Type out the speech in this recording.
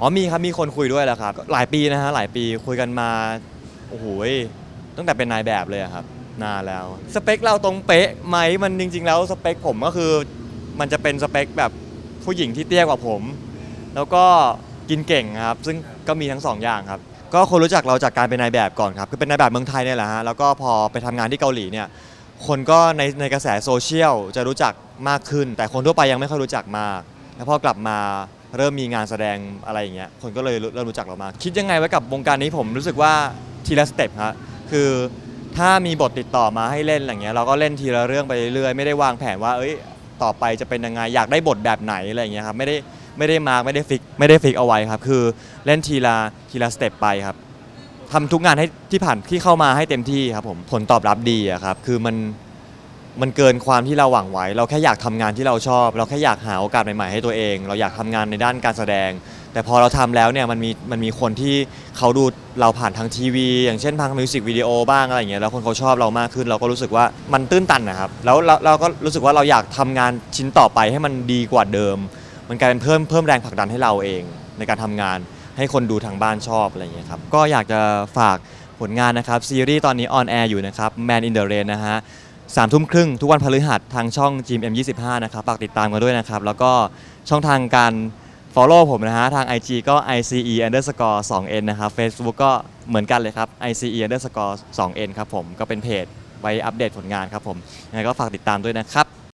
อ๋อมีครับมีคนคุยด้วยแล้วครับ หลายปีนะฮะหลายปีคุยกันมาโอ้โหยตั้งแต่เป็นนายแบบเลยอะครับนานแล้ว สเปคเราตรงเป๊ะไหมมันจริง ๆ แล้วสเปคผมก็คือ มันจะเป็นสเปคแบบผู้หญิงที่เตี้ยกว่าผม แล้วก็กินเก่งครับ ซึ่งก็มีทั้งสองอย่างครับ ก็คนรู้จักเราจากการเป็นนายแบบก่อนครับคือเป็นนายแบบเมืองไทยเนี่ยแหละฮะแล้วก็พอไปทำงานที่เกาหลีเนี่ยคนก็ในในกระแสโซเชียลจะรู้จักมากขึ้น แต่คนทั่วไปยังไม่ค่อยรู้จักมากแล้วพอกลับมา เริ่มมีงานแสดงอะไรอย่างเงี้ยคนก็เลยเริ่มรู้จักเรามากคิดยังไงไว้กับวงการนี้ผมรู้สึกว่าทีละสเต็ปครับคือถ้ามีบทติดต่อมาให้เล่นอะไรเงี้ยเราก็เล่นทีละเรื่องไปเรื่อยๆไม่ได้วางแผนว่าเอ้ยต่อไปจะเป็นยังไงอยากได้บทแบบไหนอะไรอย่างเงี้ยครับไม่ได้ไม่ได้มาไม่ได้ฟิกไม่ได้ฟิกเอาไว้ครับ คือเล่นทีละทีละสเต็ปไปครับทำทุกงานให้ที่ผ่านที่เข้ามาให้เต็มที่ครับผมผลตอบรับดีอะครับคือมัน มันเกินความที่เราหวังไว้ เราแค่อยากทำงานที่เราชอบ เราแค่อยากหาโอกาสใหม่ๆให้ตัวเอง เราอยากทำงานในด้านการแสดง แต่พอเราทำแล้วเนี่ยมันมีมันมีคนที่เขาดูเราผ่านทางทีวี อย่างเช่นทางมิวสิกวิดีโอบ้างอะไรอย่างเงี้ยแล้วคนเขาชอบเรามากขึ้น เราก็รู้สึกว่ามันตื้นตันนะครับแล้วเราเราก็รู้สึกว่าเราอยากทำงานชิ้นต่อไปให้มันดีกว่าเดิม มันกลายเป็นเพิ่มเพิ่มแรงผลักดันให้เราเอง ในการทำงานให้คนดูทางบ้านชอบอะไรอย่างเงี้ยครับก็อยากจะฝากผลงานนะครับซีรีส์ตอนนี้ออนแอร์อยู่นะครับ Man in the Rain นะฮะ สามทุ่มครึ่งทุกวันพฤหัสทางช่อง GMM25 นะครับฝากติดตามกันด้วยนะครับ แล้วก็ช่องทางการ Follow ผมนะฮะ ทาง IG ก็ ICE underscore 2N นะครับ Facebook ก็เหมือนกันเลยครับ ICE underscore 2N ครับผม ก็เป็นเพจไว้อัปเดตผลงานครับผมยังไงก็ฝากติดตามด้วยนะครับ